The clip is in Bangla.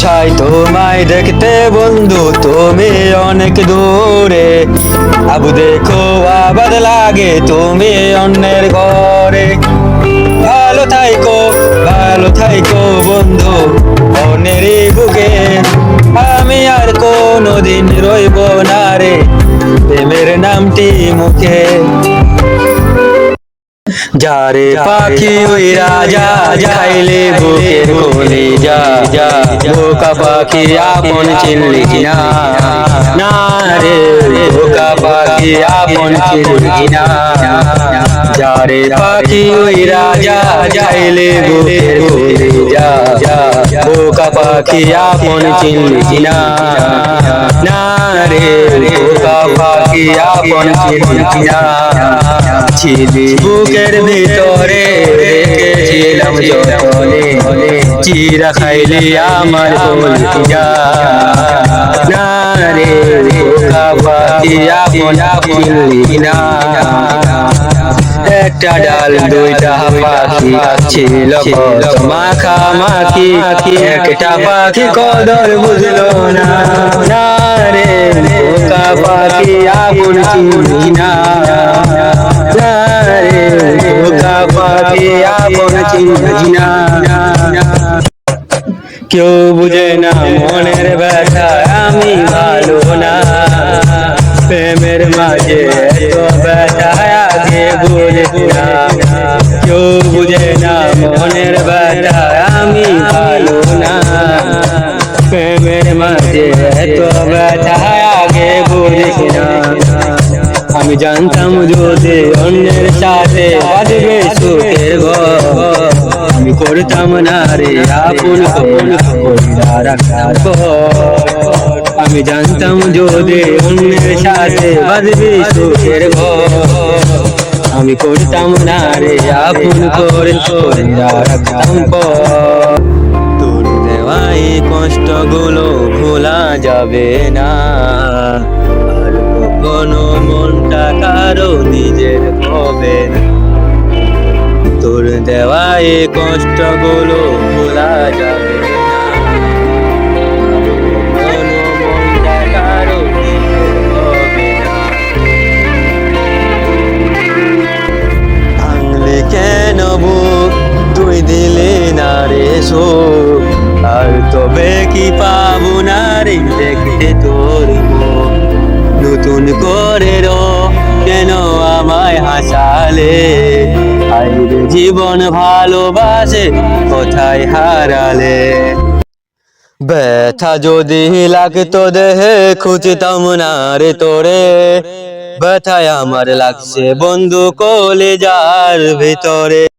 চাই তোমায় দেখতে বন্ধু, তুমি অনেক দূরে। আবু দেখো, আবাদ লাগে তুমি অন্যের ঘরে। ভালো থাইকো ভালো থাইকো বন্ধু, অন্যের বুকে। আমি আর কোনোদিন রইব না রে, প্রেমের নামটি মুখে। যারে পাখি ওই রাজা যাইলে বুকের কোলে যা যা বোকা পাখি আপন চিনলি না না রে বোকা পাখি আপন চিনলি না যারে পাখি ওই রাজা যাইলে বুকের কোলে যা যা বোকা পাখি আপন চিনলি না না রে বোকা পাখি আপন চিনলি না ছিলি। বুকের ভিতরে রেখেছিলাম যতনে। চিরা খাইলি আমার বলিয়া। না রে পাখি আপন চিনলি না। একটা ডাল, দুইটা পাখি ছিল মাখা মাখি। একটা পাখি কদর বুঝলো না। রে পাখি চিনি কেউ বুঝে না মনের ব্যথা, আমি ভালো না। প্রেমের মাঝে ব্যথা কেউ বুঝে না মনের ব্যথা, আমি ভালো না। প্রেমের মাঝে এত ব্যথা, আগে বুঝে না। আমি জানতাম যদি অন্যের সাথে বাজবে সুখের ঘর আমি করতাম না রে আপন আমি জানতাম যদি অন্যের সাথে বাজবে সুখের ঘর আমি করতাম না রে আপন করে তোর দেওয়াই কষ্টগুলো ভোলা যাবে না। কারও নিজের হবে। তোর দেওয়াই কষ্টগুলো ভোলা যাবে আর কেন বুক তুই দিলি না রে সুখ আর তবে কি পাবো আইরে জীবন ভালোবাসে, কোথায় হারালে? ব্যথা যদি লাগতো দেহে, খুঁজতাম না রে তোরে। ব্যথায় আমার লাগছে বন্ধু কলে যার ভিতরে।